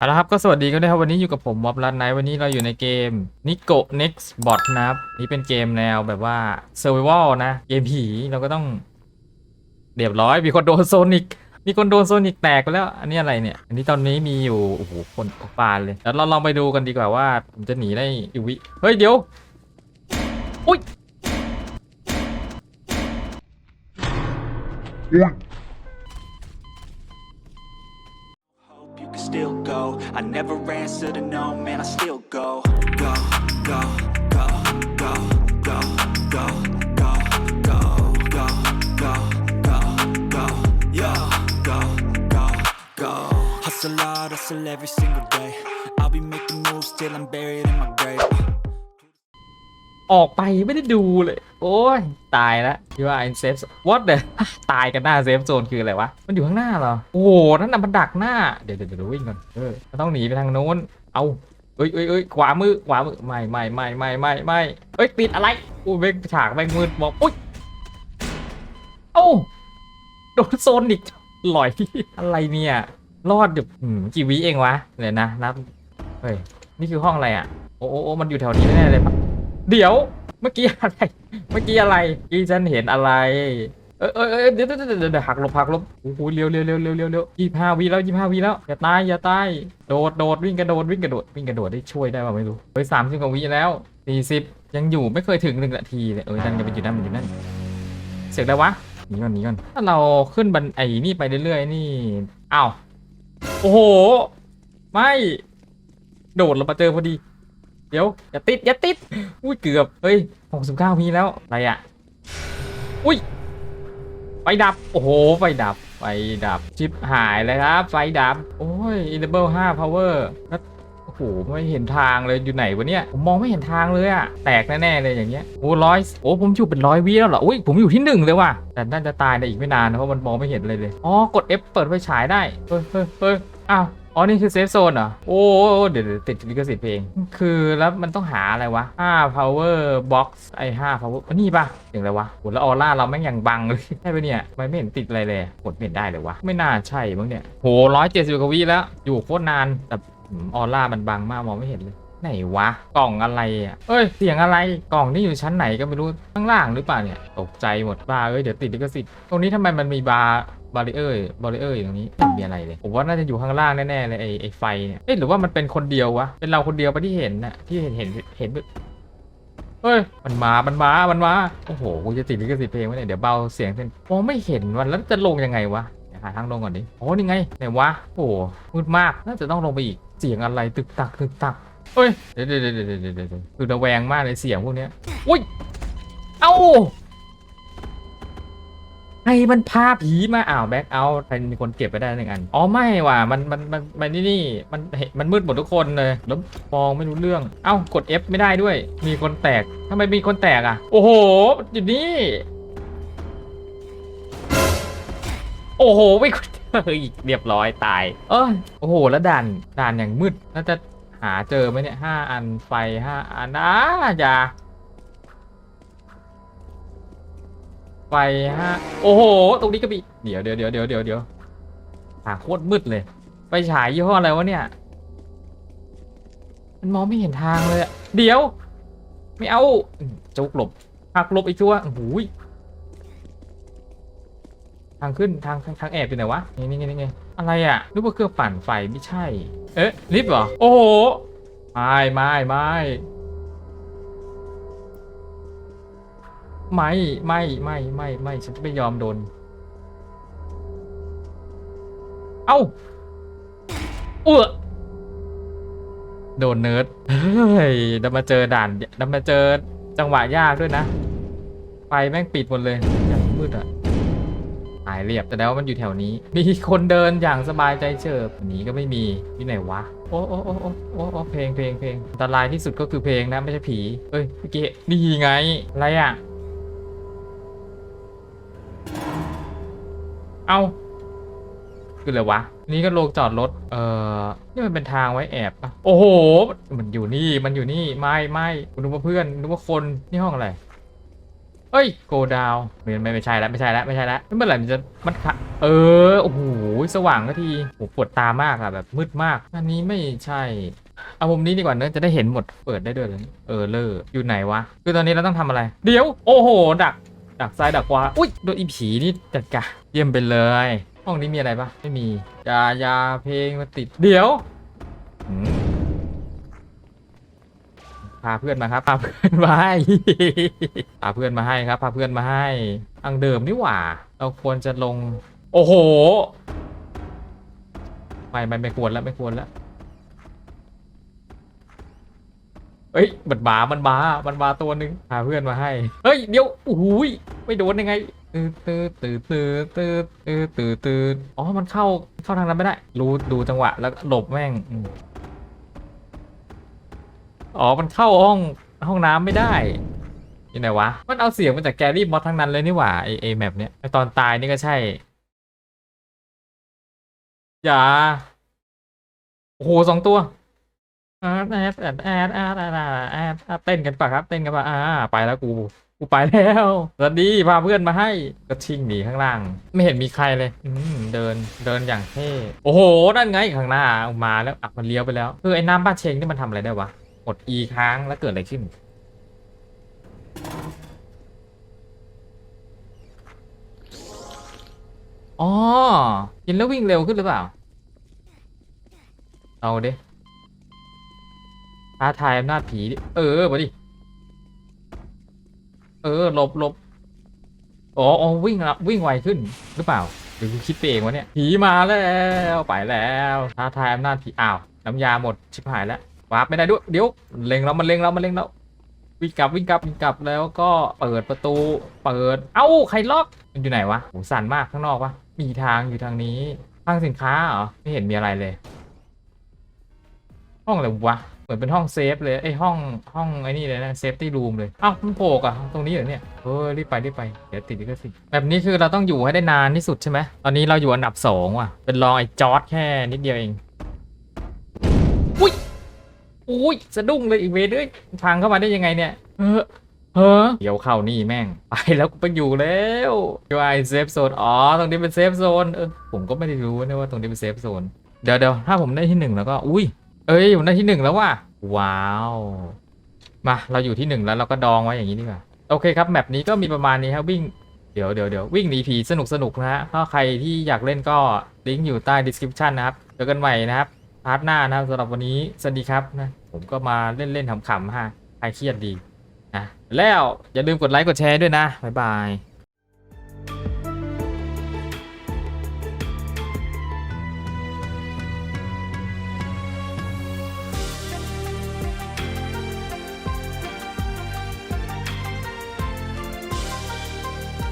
เอาละครับก็สวัสดีกันด้วยครับ วันนี้อยู่กับผมมอบรันไนวันนี้เราอยู่ในเกม Nico Next Bot นะครับ นี่เป็นเกมแนวแบบว่า Survival นะ เกมผีเราก็ต้องเรียบร้อย มีคนโดนโซนิกมีคนโดนโซนิกแตกไปแล้ว อันนี้อะไรเนี่ย อันนี้ตอนนี้มีอยู่โอ้โหคนปานเลยแล้วเราลองไปดูกันดีกว่าว่าผมจะหนีได้อีกวิเฮ้ยเดี๋ยวอุ้ย still go. I never answer to no, man, I still go. Go, go, go, go, go, go, go, go, go, go, go, go, go, go. Hustle hard, hustle every single day. I'll be making moves till I'm buried in my grave. ออกไปไม่ได้ดูเลย โอ้ย ตายแล้วที่ว่า in safe zone what the ตายกันหน้าเซฟโซนคืออะไรวะ มันอยู่ข้างหน้าเหรอ โอ้โห นั่นน่ะมันดักหน้าเดี๋ยวเดี๋ยวเดี๋ยววิ่งก่อนเออต้องหนีไปทางโน้น เอาเอ้ยเอ้ยเอ้ยขวามือขวามือไม่ไม่ไม่ไม่ไม่ไม่เอ้ยติดอะไรอู้เบงฉากแบงมืดบอกอุ้ยเอ้าโดนโซนอีกหลอยอะไรเนี่ยรอดอยู่หืมกี่วิเองวะเดี๋ยวนะนับเฮ้ยนี่คือห้องอะไรอะโอ้โอ้โอ้มันอยู่แถวนี้แน่เลยปะ เดี๋ยว เมื่อกี้อะไร เมื่อกี้อะไรกี้ฉันเห็นอะไร เออเออเออเดี๋ยวเดี๋ยวเดี๋ยวหักลบหักลบโอ้โหเร็วเร็วเร็วเร็วเร็วเร็วยี่ห้าวิแล้วยี่ห้าวิแล้วอย่าตายอย่าตายโดดโดดวิ่งกระโดดวิ่งกระโดดวิ่งกระโดดได้ช่วยได้ป่าไม่รู้เฮ้ยสามสิบกว่าวิแล้วสี่สิบยังอยู่ไม่เคยถึงหนึ่งนาทีเลยเออนั่นยังเป็นอยู่นั่นมันอยู่นั่นเสียงอะไรวะหนีก่อนหนีก่อนถ้าเราขึ้นบันไอ้นี่ไปเรื่อยๆนี่อ้าวโอ้โห ไม่ โดดลงมาเจอพอดี เดี๋ยวอย่าติดอย่าติดอุ้ยเกือบเฮ้ยหกสิบเก้ามีแล้วอะไรอะอุ้ยไฟดับโอ้โหไฟดับไฟดับชิปหายเลยครับ ไฟดับ โอ้ย enable 5 power แล้วโอ้โหไม่เห็นทางเลยอยู่ไหนวะเนี่ยผมมองไม่เห็นทางเลยอะแตกแน่ๆเลยอย่างเงี้ยโอ้ร้อยโอ้ผมอยู่เป็นร้อยวิแล้วเหรออุ้ยผมอยู่ที่หนึ่งเลยว่ะแต่น่าจะตายในอีกไม่นานนะเพราะมันมองไม่เห็นเลยเลยอ๋อกด F เปิดไฟฉายได้เฮ้ยเฮ้ยเฮ้ยอ้าว อ๋อ นี่คือเซฟโซนเหรอโอ้โอ้เดี๋ยวติดลิขสิทธิ์เพลง คือแล้วมันต้องหาอะไรวะ5 power box ไอ้5 power อันนี่ปะอย่างไรวะโหแล้วออร่าเราแม่งยังบังเลยใช่ปะเนี่ยไม่เห็นติดอะไรเลยกดไม่เห็นได้เลยวะ ไม่น่าใช่มั้งเนี่ย โหร้อยเจ็ดสิบกว่าวิแล้ว อยู่โคตรนาน แต่ออร่ามันบังมากมองไม่เห็นเลยไหนวะกล่องอะไรอะเอ้ยเสียงอะไรกล่องนี่อยู่ชั้นไหนก็ไม่รู้ข้างล่างหรือเปล่าเนี่ยตกใจหมดบ้าเอ้ยเดี๋ยวติดลิขสิทธิ์ตรงนี้ทำไมมันมีบาร์ บาริเออร์บาริเออร์อยู่ตรงนี้ไม่มีอะไรเลย ผมว่าน่าจะอยู่ข้างล่างแน่ๆเลยไอ้ไอ้ไฟเนี่ยเอ๊ะหรือว่ามันเป็นคนเดียววะ เป็นเราคนเดียวไปะที่เห็นน่ะที่เห็นเห็นเห็นเฮ้ย มันมา มันมา มันมา โอ้โห กูจะติดลิขสิทธิ์เพลงไว้เนี่ย เดี๋ยวเบาเสียงเส้นมองไม่เห็นวันแล้วจะลงยังไงวะเดี๋ยวหาทางลงก่อนดิ โอ้นี่ไง ไหนวะ โอ้หมืดมาก น่าจะต้องลงไปอีก เสียงอะไรตึกตักตึกตักเฮ้ย เดี๋ยวเดี๋ยวเดี๋ยวเดี๋ยวเดี๋ยวเดี๋ยวคือระแวงมากเลยเสียงพวกเนี้ยอุ้ย เอ้า รมันพาผีมาอ้าวแบ็คเอาท์ใครมีคนเก็บไปได้หนึ่งอันอ๋อไม่ว่ะมันมันมันมันนี่นี่มันเห็นมันมืดหมดทุกคนเลยแล้วมองไม่รู้เรื่อง เอ้ากด F ไม่ได้ด้วย มีคนแตกทำไมมีคนแตกอะ โอ้โหอยู่นี่โอ้โหไม่เฮ้ยเรียบร้อยตาย เอยโอ้โหแล้วด่านด่านอย่างมืดน่าจะหาเจอไหมเนี่ยห้าอันไฟห้าอันอ่าอย่า ไฟฮะโอ้โห ตรงนี้ก็มีเดี๋ยวเดี๋ยวเดี๋ยวเดี๋ยวเดี๋ยวเดี๋ยวหาโคตรมืดเลยไฟฉายยี่ห้ออะไรวะเนี่ย มันมองไม่เห็นทางเลยอะเดี๋ยว ไม่เอาจุกหลบหักหลบอีกตัวโอ้โหยทางขึ้นทางทางแอบอยู่ไหนวะนี่นี่นี่นี่อะไรอะนึกว่าเครื่องปั่นไฟไม่ใช่ เอ๊ะลิฟต์เหรอโอ้โหไม่ไม่ไม่ ไม่ไม่ไม่ไม่ไม่ฉันจะไม่ยอมโดน เอ้าเออโดนเนิร์ดเฮ้ยดันมาเจอด่านดันมาเจอจังหวะยากด้วยนะ ไฟแม่งปิดหมดเลยอย่างมืดอะหายเรียบแต่แล้วามันอยู่แถวนี้ มีคนเดินอย่างสบายใจเฉิบหนีก็ไม่มีที่ไหนวะโอ้โอ้โอ้โอ้โอ้โอ้เพลงเพลงเพลงอันตรายที่สุดก็คือเพลงนะไม่ใช่ผีเอ้ยเมื่อกี้นี่ไง อะไรอะ เอาคืออะไรวะ นี่ก็โลงจอดรถ เอ่อ นี่มันเป็นทางไว้แอบปะโอ้โห มันอยู่นี่ มันอยู่นี่ ไม่ไม่คุณนึกว่าเพื่อนนึกว่าคน นี่ห้องอะไรเฮ้ย โกดาวไม่ไม่ไม่ใช่แล้วไม่ใช่แล้วไม่ใช่แล้วเมื่อไหร่มันจะมันขะเออ โอ้โห สว่างก็ทีโอ้ปวดตามากอะแบบมืดมาก อันนี้ไม่ใช่ เอามุมนี้ดีกว่าเนอะจะได้เห็นหมด เปิดได้ด้วยเลย เออเลอร์อยู่ไหนวะ คือตอนนี้เราต้องทำอะไร เดี๋ยว โอ้โห ดัก ดักซ้ายดักขวาอุ้ยโดนอีผีนี่จัดกะเยี่ยมไปเลย ห้องนี้มีอะไรปะไม่มียายาเพลงมาติดเดี๋ยวพาเพื่อนมาครับพาเพื่อนมาให้พาเพื่อนมาให้ครับพาเพื่อนมาให้อังเดิมนี่หว่า เราควรจะลง โอ้โหไม่ไม่ไม่ควรแล้วไม่ควรแล้ว ฮ้ยมันบามันบามันบาตัวหนึ่งพาเพื่อนมาให้ เฮ้ย เดี๋ยวโอ้โหยไม่โดนยังไงตืดตืดตืดตืดตืดตืดตืดตืดอ๋อ มันเข้าเข้าทางนั้นไม่ได้ รู้ดูจังหวะแล้วก็หลบแม่ง อ๋อ มันเข้าห้องห้องน้ำไม่ได้ยังไงวะ มันเอาเสียงมาจากแกรี่มอสทั้งนั้นเลยนี่หว่าไอไอแมปเนี้ยไอตอนตายนี่ก็ใช่ อย่า โอ้โหสองตัว แอดแอดแอดแอดแอดแอดแอดเต้นกันปะครับ เต้นกันปะอ่า ไปแล้วกู กูไปแล้วสวัสดีพาเพื่อนมาให้ ก็ชิ่งหนีข้างล่าง ไม่เห็นมีใครเลย อืมเดิน เดินอย่างเท่ โอ้โห นั่นไงข้างหน้ามาแล้วอักมันเลี้ยวไปแล้ว คือไอ้น้ำบ้านเชงนี่มันทำอะไรได้วะ กดอีค้างแล้วเกิดอะไรขึ้น อ๋อ กินแล้ววิ่งเร็วขึ้นหรือเปล่า เอาเด้ ท้าทายอำนาจผี เออมาดิ เออหลบหลบอ๋ออวิ่งละวิ่งไวขึ้นหรือเปล่า หรือคิดไปเองวะเนี่ย ผีมาแล้วไปแล้วท้าทายอำนาจผีอ้าว น้ำยาหมดชิบหายแล้ววาร์ปไม่ได้ด้วยเดี๋ยวเล็งเรามันเล็งเรามันเล็งเราวิ่งกลับวิ่งกลับวิ่งกลับแล้วก็เปิดประตูเปิด เอ้าใครล็อกมันอยู่ไหนวะโหสั่นมากข้างนอกวะมีทางอยู่ทางนี้ทางสินค้าเหรอไม่เห็นมีอะไรเลย ห้องอะไรวะ เหมือนเป็นห้องเซฟเลยไอ้ห้องห้องไอ้นี่เลยนะเซฟตี้รูมเลยอ้าวมันโผล่อะตรงนี้เหรอเนี่ยเฮ้ยรีบไปรีบไปเดี๋ยวติดลิขสิทธิ์แบบนี้คือเราต้องอยู่ให้ได้นานที่สุดใช่ไหมตอนนี้เราอยู่อันดับสองว่ะเป็นรองไอ้จอร์ดแค่นิดเดียวเองอุ้ยอุ้ยสะดุ้งเลยอีกเวทเอ้ยพังเข้ามาได้ยังไงเนี่ยเออเฮ้อเดี๋ยวเข้านี่แม่ง ไปแล้วกูไปอยู่แล้วอยู่ไอเซฟโซนอ๋อตรงนี้เป็นเซฟโซนเออผมก็ไม่ได้รู้นะว่าตรงนี้เป็นเซฟโซนเดี๋ยวเดี๋ยวถ้าผมได้ที่หนึ่งแล้วก็อุ้ย เอ้ยผมได้ที่หนึ่งแล้วว่ะว้าว มาเราอยู่ที่หนึ่งแล้วเราก็ดองไว้อย่างนี้ดีกว่าโอเคครับแมปนี้ก็มีประมาณนี้ครับวิ่งเดี๋ยวเดี๋ยวเดี๋ยววิ่งหนีผีสนุกสนุกนะฮะถ้าใครที่อยากเล่นก็ลิงก์อยู่ใต้ description นะครับเจอกันใหม่นะครับพาร์ทหน้านะครับสำหรับวันนี้สวัสดีครับนะผมก็มาเล่นเล่นขำๆฮะใครเครียดดีนะแล้วอย่าลืมกดไลค์กดแชร์ด้วยนะบ๊ายบาย